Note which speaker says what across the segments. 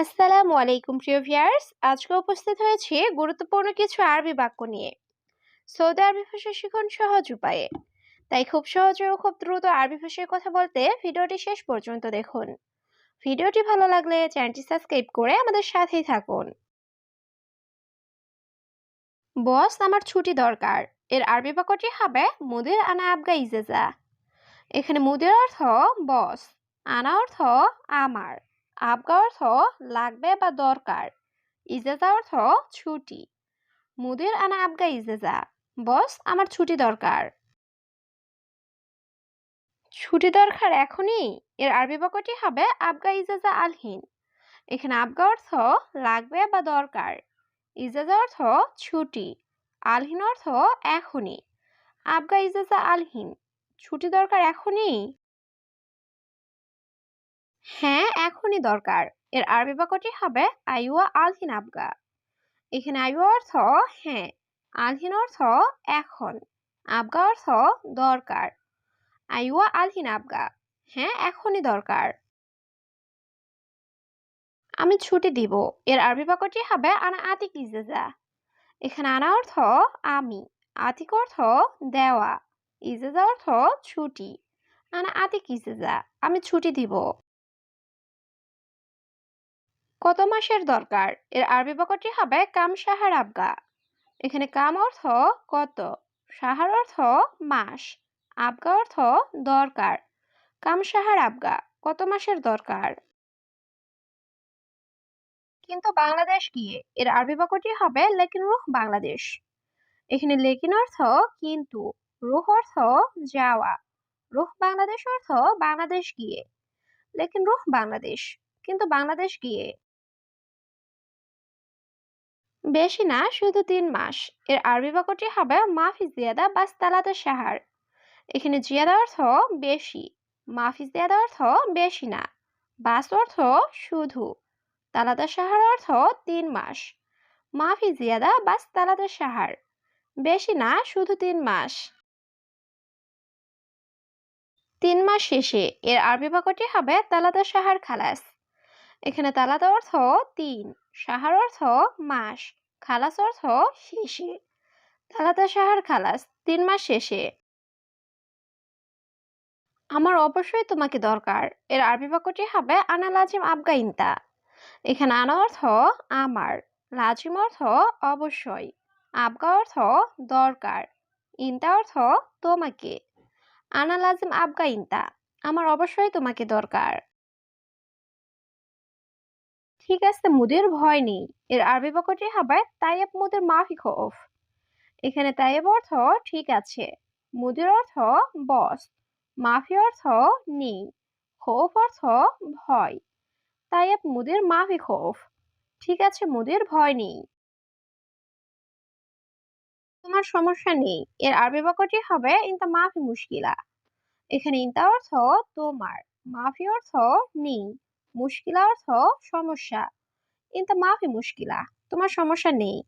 Speaker 1: আসসালামু আলাইকুম, প্রিয় ভিউয়ার্স। আজকে উপস্থিত হয়েছি গুরুত্বপূর্ণ কিছু আরবি বাক্য নিয়ে। সৌদি আরবি ভাষা শিখুন সহজ উপায়ে। তাই খুব সহজে ও খুব দ্রুত আরবি ভাষায় কথা বলতে ভিডিওটি শেষ পর্যন্ত দেখুন। ভিডিওটি ভালো লাগলে চ্যানেলটি সাবস্ক্রাইব করে আমাদের সাথেই থাকুন। বস, আমার ছুটি দরকার। এর আরবি বাক্যটি হবে মুদির আনা আবগা ইজেজা। এখানে মুদির অর্থ বস, আনা অর্থ আমার। আবগা অর্থ লাগবে বা দরকার। ইজেজা অর্থ ছুটি। মুদির আনা আবগা ইজেজা। বস, আমার ছুটি দরকার। ছুটি দরকার এখনই? এর আরবি বাক্যটি হবে আবগা ইজেজা আলহিন। এখানে আবগা অর্থ লাগবে বা দরকার। ইজেজা অর্থ ছুটি। আলহিন অর্থ এখনই। আবগা ইজেজা আলহিন। ছুটি দরকার এখনই? হ্যাঁ এখনই দরকার। এর আরবি বাক্যটি হবে আইওয়া আলহিন আবগা। এখানে আইওয়া অর্থ হ্যাঁ আলহিন অর্থ এখন, আবগা অর্থ দরকার। আইওয়া আলহিন আবগা হ্যাঁ এখনই দরকার। আমি ছুটি দিব। এর আরবি বাক্যটি হবে আনা আতিক ইজেজা। এখানে আনা অর্থ আমি, আতিক অর্থ দেওয়া, ইজেজা অর্থ ছুটি। আনা আতিক ইজেজা, আমি ছুটি দিব। কত মাসের দরকার। এর আরবি বাক্যটি হবে কাম সাহার আবগা। এখানে কাম অর্থ কত সাহার অর্থ মাস, আবগা অর্থ দরকার। কাম সাহার আবগা কত মাসের দরকার। কিন্তু বাংলাদেশ গিয়ে এর আরবি বাক্যটি হবে লেকিন রুহ বাংলাদেশ। এখানে লেকিন অর্থ কিন্তু, রুহ অর্থ যাওয়া, রুহ বাংলাদেশ অর্থ বাংলাদেশ গিয়ে। লেকিন রুহ বাংলাদেশ, কিন্তু বাংলাদেশ গিয়ে বেশি না, শুধু তিন মাস। এর আরবি বাক্যটি হবে মাফি জিয়াদা বা তালাদা সাহার এখানে জিয়াদা অর্থ বেশি মাফি জিয়াদা অর্থ বেশি না বাস অর্থ শুধু তালাদা সাহার অর্থ তিন মাস মাফি জিয়াদা বাস তালাদা সাহার বেশি না, শুধু তিন মাস তিন মাস শেষে এর আরবি বাক্যটি হবে তালাদা সাহার খালাস এখানে তালাদা অর্থ তিন সাহার অর্থ মাস, খালাস অর্থ শেষে। তালাদা সাহার খালাস তিন মাস শেষে। আমার অবশ্যই তোমাকে দরকার। এর আরবি বাক্যটি হবে আনা লাজিম আবগা ইনতা এখানে আনা অর্থ আমার, লাজিম অর্থ অবশ্যই, আবগা অর্থ দরকার, ইনতা অর্থ তোমাকে। আনা লাজিম আবগা ইনতা আমার অবশ্যই তোমাকে দরকার। ঠিক আছে, মুদের ভয় নেই। এর আরবি বাক্যটি হবে তাইয়েব মুদের মাফি খৌফ এখানে তাইয়েব অর্থ ঠিক আছে। মুদের অর্থ বস, মাফি অর্থ নেই খৌফ অর্থ ভয়। তাইয়েব মুদের মাফি খৌফ ঠিক আছে, মুদের ভয় নেই। তোমার সমস্যা নেই। এর আরবি বাক্যটি হবে, ইনতা মাফি মুশকিলা। এখানে ইনতা অর্থ তোমার, মাফি অর্থ নেই। মুশকিলা অর্থ সমস্যা। কিন্তু মাফি মুশকিলা তোমার সমস্যা নেই।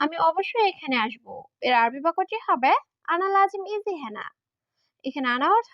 Speaker 1: আমি অবশ্যই এখানে আসব। এর আরবি বাক্যটি হবে, আনা লাজিম ইজি হেনা। এখানে আনা অর্থ,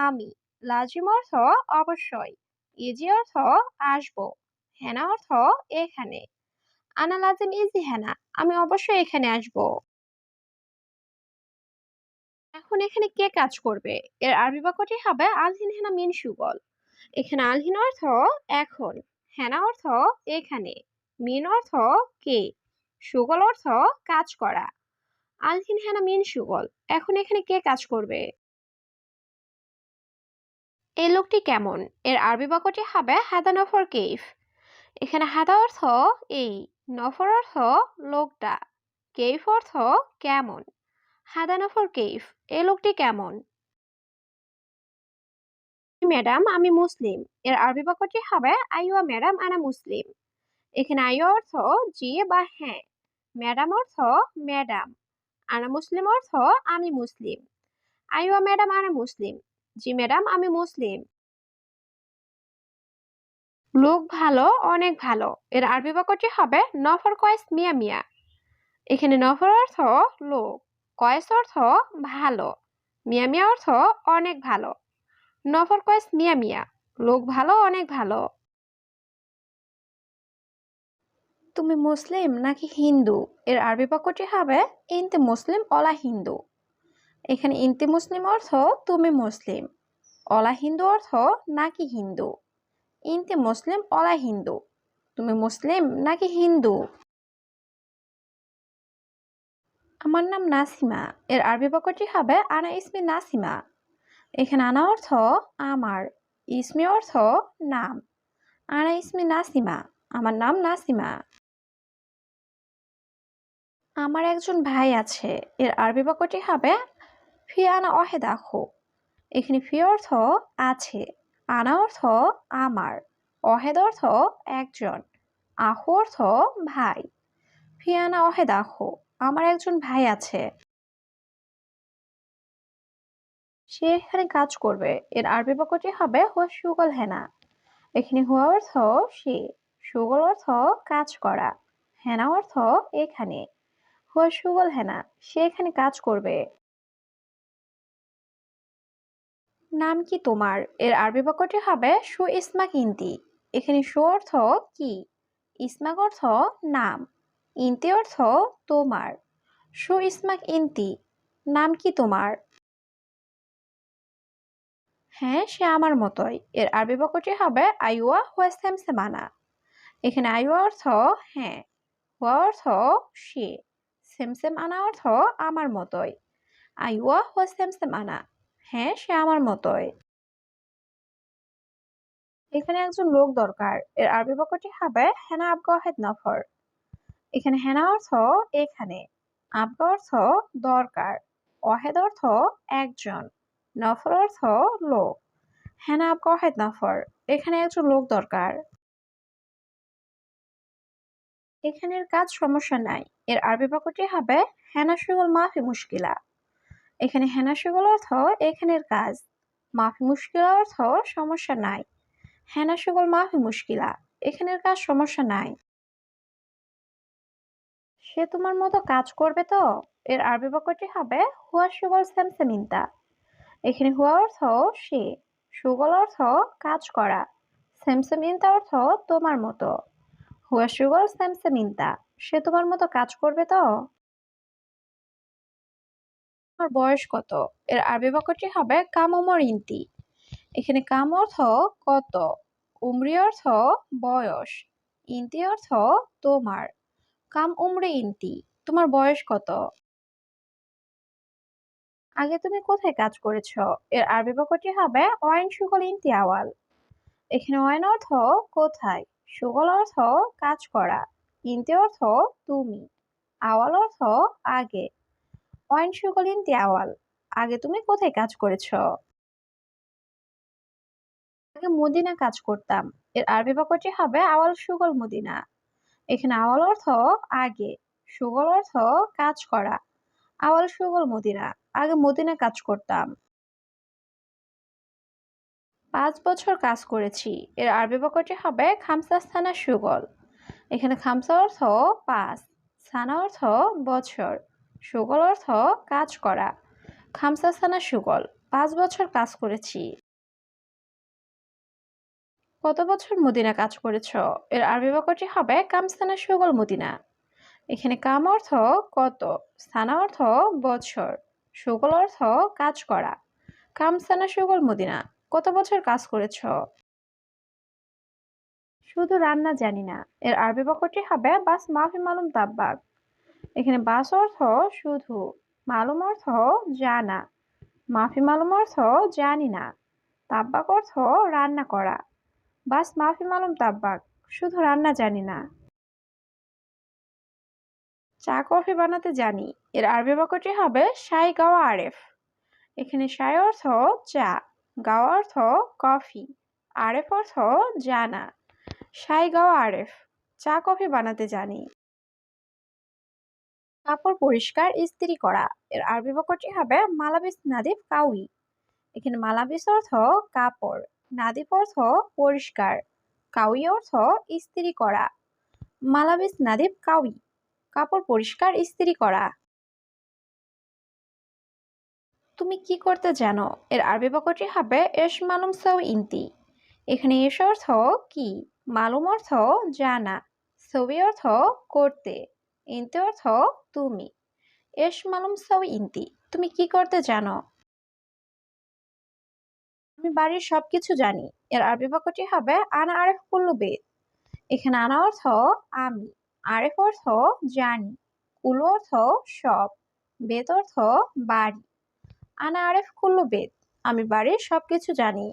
Speaker 1: আমি। লাজিম অর্থ, অবশ্যই। ইজি অর্থ, আসব। হেনা অর্থ, এখানে। আনা লাজিম ইজি হেনা। আমি অবশ্যই এখানে আসব। এখন এখানে কে কাজ করবে? এর আরবি বাক্যটি হবে আলহিন হেনা মিন সুগল। এখানে আলহিন অর্থ এখন, হেনা অর্থ এখানে, মিন অর্থ কে, সুগল অর্থ কাজ করা। আলহিন হেনা মিন সুগল, এখন এখানে কে কাজ করবে? এই লোকটি কেমন? এর আরবি বাক্যটি হবে হাদা নফর কেইফ। এখানে হাদা অর্থ এই, নফর অর্থ লোকটা, কেইফ অর্থ কেমন? হাদা নফর কেইফ এই লোকটি কেমন? ম্যাডাম, আমি মুসলিম। এর আরবি বাক্যটি হবে আইওয়া ম্যাডাম, আনা মুসলিম। এখানে আইওয়া অর্থ, জি বা হ্যাঁ ম্যাডাম অর্থ, ম্যাডাম আনা মুসলিম অর্থ, আমি মুসলিম আইওয়া ম্যাডাম, আনা মুসলিম জি ম্যাডাম, আমি মুসলিম লোক ভালো, অনেক ভালো এর আরবি বাক্যটি হবে, নফর কয়েস মিয়া মিয়া এখানে নফর অর্থ, লোক কয়েস অর্থ ভালো মিয়া মিয়া অর্থ অনেক ভালো। নফর কয়েস মিয়া মিয়া লোক ভালো, অনেক ভালো। তুমি মুসলিম নাকি হিন্দু? এর আরবি বাক্যটি হবে ইনতে মুসলিম, অলা হিন্দু। এখানে ইনতে মুসলিম অর্থ তুমি মুসলিম, অলা হিন্দু অর্থ নাকি হিন্দু। ইনতে মুসলিম, অলা হিন্দু। তুমি মুসলিম নাকি হিন্দু? আমার নাম নাসিমা, এর আরবি বাক্যটি হবে আনা ইসমি নাসিমা। এখানে আনা অর্থ আমার, ইসমি অর্থ নাম। আনা ইসমি নাসিমা, আমার নাম নাসিমা। আমার একজন ভাই আছে, এর আরবি বাক্যটি হবে ফি আনা অহেদ আখু এখানে ফি অর্থ আছে, আনা অর্থ আমার অহেদ অর্থ একজন, আহু অর্থ ভাই। ফি আনা অহেদ আখু আমার একজন ভাই আছে। সে এখানে কাজ করবে। এর আরবি বাক্যটি হবে হুয়া সুগল হেনা। এখানে হুয়া অর্থ সে, সুগল অর্থ কাজ করা। হেনা অর্থ এখানে। হুয়া সুগল হেনা, সে এখানে কাজ করবে। নাম কি তোমার? এর আরবি বাক্যটি হবে সু ইসমাক ইন্তি। এখানে সু অর্থ কি? ইসমাক অর্থ নাম। ইন্তি অর্থ তোমার। সু ইসমাক ইন্তি, নাম কি তোমার? হ্যাঁ সে আমার মতোই। এর আরবি বাক্যটি হবে আইওয়া হুয়া সেমসেমানা এখানে আইওয়া অর্থ হ্যাঁ হুয়া অর্থ সে সেমসেম আনা অর্থ আমার মতোই। আইওয়া হুয়া সেমসেম আনা হ্যাঁ সে আমার মতোই। এখানে একজন লোক দরকার। এর আরবি বাক্যটি হবে হেনা আবগা হেদ নফর। এখানে হেনা অর্থ এখানে। আবগা অর্থ দরকার। অহেদ অর্থ একজন। নফর অর্থ লোক। হেনা আবগা হেদ নফর এখানে একজন লোক দরকার। এখানের কাজ সমস্যা নাই। এর আরবি বাক্যটি হবে হেনা সুগল মাফি মুশকিলা। এখানে হেনা সুগল অর্থ এখানের কাজ। মাফি মুশকিলা অর্থ সমস্যা নাই। হেনা সুগল মাফি মুশকিলা। এখানের কাজ সমস্যা নাই। সে তোমার মতো কাজ করবে তো? এর আরবি বাক্যটি হবে, হুয়া সুগল স্যামসেমিন্তা। এখানে হুয়া অর্থ সে, সুগল অর্থ কাজ করা। স্যামসেমিন্তা অর্থ তোমার মতো। হুয়া সুগল স্যামসেমিন্তা। সে তোমার মতো কাজ করবে তো? তোমার বয়স কত? এর আরবি বাক্যটি হবে কাম উমর ইন্তি এখানে কাম অর্থ কত? উমরি অর্থ বয়স। ইন্তি অর্থ তোমার। কাম উমরে ইন্তি, তোমার বয়স কত? আগে তুমি কোথায় কাজ করেছ? এর আরবি বাক্যটি হবে ওয়াইন সুগল ইন্তি আওয়াল। এখানে ওয়াইন অর্থ কোথায়? সুগল অর্থ কাজ করা, ইন্তি অর্থ তুমি, আওয়াল অর্থ আগে। ওয়াইন সুগল ইন্তি আওয়াল, আগে তুমি কোথায় কাজ করেছ? আগে মদিনা কাজ করতাম, এর আরবি বাক্যটি হবে আওয়াল সুগল মদিনা। এখানে আওয়াল অর্থ আগে, সুগল অর্থ কাজ করা। আওয়াল, সুগল, মদিনা। আগে মদিনা কাজ করতাম। পাঁচ বছর কাজ করেছি। এর আরবি বাক্যটি হবে খামসা স্থানা সুগল। এখানে খামসা অর্থ পাঁচ সানা অর্থ বছর, সুগল অর্থ কাজ করা। খামসা স্থানা সুগল। পাঁচ বছর কাজ করেছি। কত বছর মদিনা কাজ করেছ? এর আরবি বাক্যটি হবে কামস্থানা সুগল মদিনা। এখানে কাম অর্থ কত স্থানা অর্থ বছর, সুগল অর্থ কাজ করা। কামস্থানা সুগল মদিনা, কত বছর কাজ করেছ? শুধু রান্না জানি না, এর আরবি বাক্যটি হবে বাস মাফি মালুম তাব্বাক। এখানে বাস অর্থ শুধু, মালুম অর্থ জানা, মাফি মালুম অর্থ জানি না, তাব্বাক অর্থ রান্না করা। বাস মাফি মালুম তাব্বাক, শুধু রান্না জানি না। চা কফি বানাতে জানি, এর আরবি বাক্যটি হবে শাই গাওয়া আরেফ। এখানে সাই অর্থ চা, গাওয়া অর্থ কফি, আরেফ অর্থ জানা। শাই গাওয়া আরেফ, চা কফি বানাতে জানি। কাপড় পরিষ্কার, ইস্ত্রি করা, এর আরবি বাক্যটি হবে মালাবিস নাদিফ কাউই। এখানে মালাবিস অর্থ কাপড়। নাদিফ অর্থ পরিষ্কার কাউই অর্থ ইস্ত্রি করা। মালাবিস নাদিফ কাউই কাপড় পরিষ্কার ইস্ত্রি করা। তুমি কি করতে জানো? এর আরবি বাক্যটি হবে এস মালুম সাউ ইন্তি। এখানে এস অর্থ কি? মালুম অর্থ জানা। ছবি অর্থ করতে। ইনতে অর্থ তুমি। এস মালুম সব ইন্তি। তুমি কি করতে জানো? আমি বাড়ির সবকিছু জানি। এর আরবি বাক্যটি হবে আনা আরেফ কুল্লু বেদ। এখানে আনা অর্থ আমি আরেফ অর্থ জানি কুলু অর্থ সব, বেদ অর্থ বাড়ি। আনা আরেফ কুল্লু বেদ, আমি বাড়ির সবকিছু জানি।